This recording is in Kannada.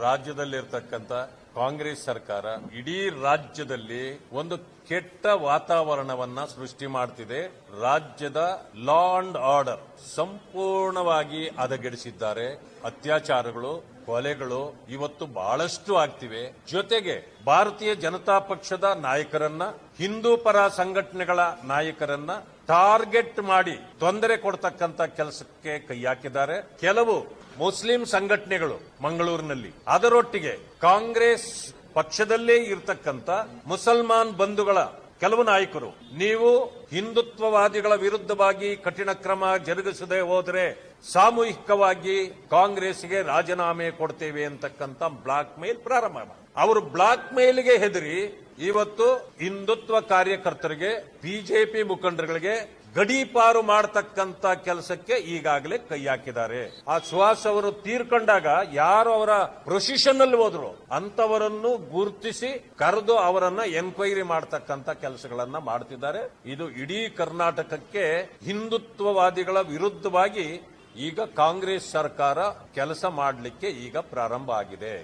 ರಾಜ್ಯದಲ್ಲಿರ್ತಕ್ಕಂಥ ಕಾಂಗ್ರೆಸ್ ಸರ್ಕಾರ ಇಡೀ ರಾಜ್ಯದಲ್ಲಿ ಒಂದು ಕೆಟ್ಟ ವಾತಾವರಣವನ್ನ ಸೃಷ್ಟಿ ಮಾಡ್ತಿದೆ. ರಾಜ್ಯದ ಲಾ ಅಂಡ್ ಆರ್ಡರ್ ಸಂಪೂರ್ಣವಾಗಿ ಹದಗೆಡಿಸಿದ್ದಾರೆ. ಅತ್ಯಾಚಾರಗಳು, ಕೊಲೆಗಳು ಇವತ್ತು ಬಹಳಷ್ಟು ಆಗ್ತಿವೆ. ಜೊತೆಗೆ ಭಾರತೀಯ ಜನತಾ ಪಕ್ಷದ ನಾಯಕರನ್ನ, ಹಿಂದೂ ಪರ ಸಂಘಟನೆಗಳ ನಾಯಕರನ್ನ ಟಾರ್ಗೆಟ್ ಮಾಡಿ ತೊಂದರೆ ಕೊಡ್ತಕ್ಕಂತ ಕೆಲಸಕ್ಕೆ ಕೈ ಹಾಕಿದ್ದಾರೆ. ಕೆಲವು ಮುಸ್ಲಿಂ ಸಂಘಟನೆಗಳು ಮಂಗಳೂರಿನಲ್ಲಿ. ಅದರೊಟ್ಟಿಗೆ ಕಾಂಗ್ರೆಸ್ ಪಕ್ಷದಲ್ಲೇ ಇರತಕ್ಕಂತ ಮುಸಲ್ಮಾನ್ ಬಂಧುಗಳ ಕೆಲವು ನಾಯಕರು, ನೀವು ಹಿಂದುತ್ವವಾದಿಗಳ ವಿರುದ್ಧವಾಗಿ ಕಠಿಣ ಕ್ರಮ ಜರುಗಿಸದೆ ಹೋದರೆ ಸಾಮೂಹಿಕವಾಗಿ ಕಾಂಗ್ರೆಸ್ಗೆ ರಾಜೀನಾಮೆ ಕೊಡ್ತೇವೆ ಅಂತಕ್ಕಂಥ ಬ್ಲಾಕ್ ಮೇಲ್ ಪ್ರಾರಂಭ ಅವರು ಬ್ಲಾಕ್ ಮೇಲ್ಗೆ ಹೆದರಿ ಇವತ್ತು ಹಿಂದುತ್ವ ಕಾರ್ಯಕರ್ತರಿಗೆ, ಬಿಜೆಪಿ ಮುಖಂಡರುಗಳಿಗೆ ಗಡೀಪಾರು ಮಾಡತಕ್ಕಂತ ಕೆಲಸಕ್ಕೆ ಈಗಾಗಲೇ ಕೈ ಹಾಕಿದ್ದಾರೆ. ಆ ಸುಹಾಸ್ ಅವರು ತೀರ್ಕೊಂಡಾಗ ಯಾರು ಅವರ ಪ್ರೊಸಿಷನ್ ಅಲ್ಲಿ ಹೋದ್ರು? ಅಂತವರನ್ನು ಗುರುತಿಸಿ ಕರೆದು ಅವರನ್ನ ಎನ್ಕ್ವೈರಿ ಮಾಡತಕ್ಕಂತ ಕೆಲಸಗಳನ್ನ ಮಾಡ್ತಿದ್ದಾರೆ. ಇದು ಇಡೀ ಕರ್ನಾಟಕಕ್ಕೆ ಹಿಂದುತ್ವವಾದಿಗಳ ವಿರುದ್ಧವಾಗಿ ಈಗ ಕಾಂಗ್ರೆಸ್ ಸರ್ಕಾರ ಕೆಲಸ ಮಾಡಲಿಕ್ಕೆ ಈಗ ಪ್ರಾರಂಭ ಆಗಿದೆ.